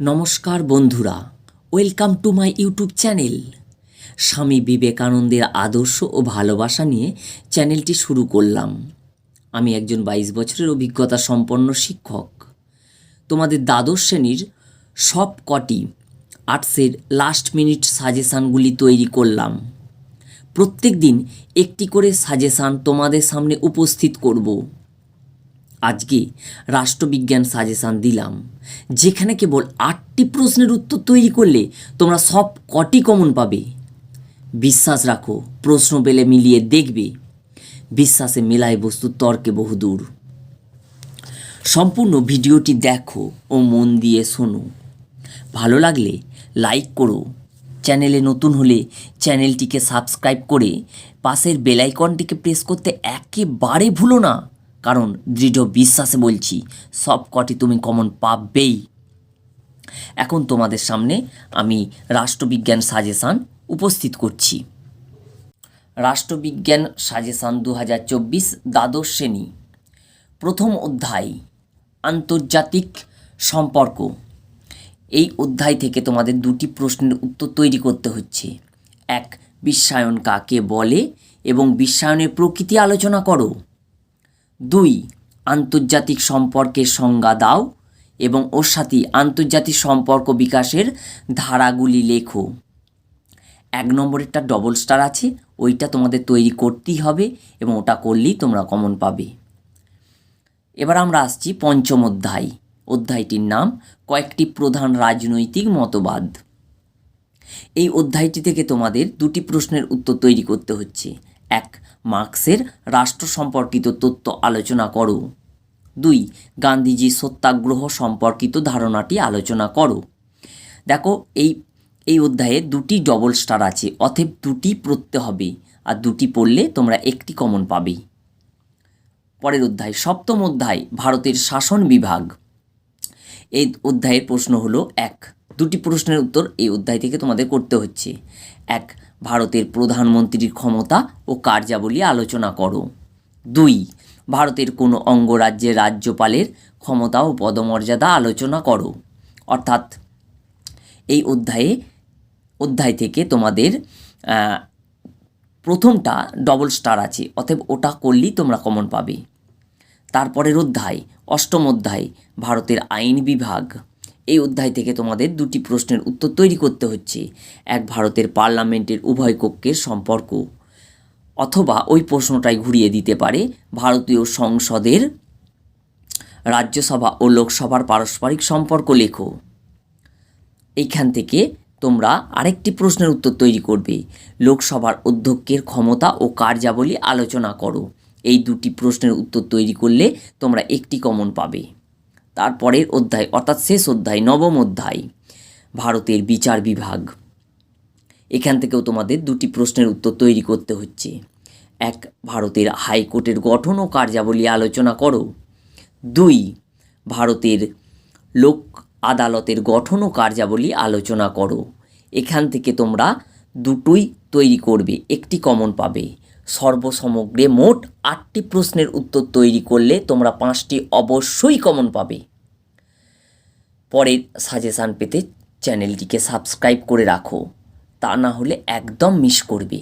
নমস্কার বন্ধুরা, welcome to my YouTube channel. Swami বিবেকানন্দের আদর্শ ও ভালোবাসা নিয়ে চ্যানেলটি শুরু করলাম। আমি একজন বাইশ বছরের অভিজ্ঞতা সম্পন্ন শিক্ষক। তোমাদের দ্বাদশ শ্রেণির সব কটি আর্টসের লাস্ট মিনিট সাজেশানগুলি তৈরি করলাম। প্রত্যেক দিন একটি করে সাজেশান তোমাদের সামনে উপস্থিত করব। আজকে রাষ্ট্রবিজ্ঞান সাজেশান দিলাম। যেখানে কেবল আটটি প্রশ্নের উত্তর তৈরি করলে তোমরা সব কটি কমন পাবে। বিশ্বাস রাখো, প্রশ্ন পেলে মিলিয়ে দেখবে। বিশ্বাসে মেলায় বস্তু তর্কে বহুদূর। সম্পূর্ণ ভিডিওটি দেখো ও মন দিয়ে শোনো। ভালো লাগলে লাইক করো। চ্যানেলে নতুন হলে চ্যানেলটিকে সাবস্ক্রাইব করে পাশের বেলাইকনটিকে প্রেস করতে একেবারে ভুলো না। কারণ দৃঢ় বিশ্বাসে বলছি, সব কটি তুমি কমন পাবেই। এখন তোমাদের সামনে আমি রাষ্ট্রবিজ্ঞান সাজেশান উপস্থিত করছি। রাষ্ট্রবিজ্ঞান সাজেশান দু হাজার চব্বিশ দ্বাদশ শ্রেণি, প্রথম অধ্যায়, আন্তর্জাতিক সম্পর্ক। এই অধ্যায় থেকে তোমাদের দুটি প্রশ্নের উত্তর তৈরি করতে হচ্ছে। এক, বিশ্বায়ন কাকে বলে এবং বিশ্বায়নের প্রকৃতি আলোচনা করো। দুই, আন্তর্জাতিক সম্পর্কের সংজ্ঞা দাও এবং ওর সাথে আন্তর্জাতিক সম্পর্ক বিকাশের ধারাগুলি লেখো। এক নম্বরেরটা ডবল স্টার আছে, ওইটা তোমাদের তৈরি করতেই হবে এবং ওটা করলেই তোমরা কমন পাবে। এবার আমরা আসছি পঞ্চম অধ্যায়। অধ্যায়টির নাম কয়েকটি প্রধান রাজনৈতিক মতবাদ। এই অধ্যায়টি থেকে তোমাদের দুটি প্রশ্নের উত্তর তৈরি করতে হচ্ছে। এক মার্কসের রাষ্ট্র সম্পর্কিত তথ্য আলোচনা করো। দুই, গান্ধীজি সত্যাগ্রহ সম্পর্কিত ধারণাটি আলোচনা করো। দেখো, এই এই অধ্যায়ে দুটি ডবল স্টার আছে অথব দুটি পড়তে হবে, আর দুটি পড়লে তোমরা একটি কমন পাবে। পরের অধ্যায়, সপ্তম অধ্যায়, ভারতের শাসন বিভাগ। এই অধ্যায়ের প্রশ্ন হলো এক। দুটি প্রশ্নের উত্তর এই অধ্যায় থেকে তোমাদের করতে হচ্ছে। এক ভারতের প্রধানমন্ত্রীর ক্ষমতা ও কার্যাবলী আলোচনা করো। দুই, ভারতের কোনো অঙ্গরাজ্যের রাজ্যপালের ক্ষমতা ও পদমর্যাদা আলোচনা করো। অর্থাৎ এই অধ্যায়ে, অধ্যায় থেকে তোমাদের প্রথমটা ডবল স্টার আছে, অতএব ওটা করলেই তোমরা কমন পাবে। তারপরের অধ্যায়, অষ্টম অধ্যায়, ভারতের আইন বিভাগ। এই অধ্যায় থেকে তোমাদের দুটি প্রশ্নের উত্তর তৈরি করতে হচ্ছে। এক, ভারতের পার্লামেন্টের উভয় কক্ষের সম্পর্ক। অথবা ওই প্রশ্নটাই ঘুরিয়ে দিতে পারে ভারতীয় সংসদের রাজ্যসভা ও লোকসভার পারস্পরিক সম্পর্ক লেখো। এইখান থেকে তোমরা আরেকটি প্রশ্নের উত্তর তৈরি করবে। লোকসভার অধ্যক্ষের ক্ষমতা ও কার্যাবলী আলোচনা করো। এই দুটি প্রশ্নের উত্তর তৈরি করলে তোমরা একটি কমন পাবে। তারপরের অধ্যায়, অর্থাৎ শেষ অধ্যায়, নবম অধ্যায়, ভারতের বিচার বিভাগ। এখান থেকেও তোমাদের দুটি প্রশ্নের উত্তর তৈরি করতে হচ্ছে। এক, ভারতের হাইকোর্টের গঠন ও কার্যাবলী আলোচনা করো। দুই, ভারতের লোক আদালতের গঠন ও কার্যাবলী আলোচনা করো। এখান থেকে তোমরা দুটোই তৈরি করবে, একটি কমন পাবে। সর্বসমগ্রে মোট আটটি প্রশ্নের উত্তর তৈরি করলে তোমরা পাঁচটি অবশ্যই কমন পাবে। পরের সাজেশান পেতে চ্যানেলটিকে সাবস্ক্রাইব করে রাখো। তা না হলে একদম মিস করবে।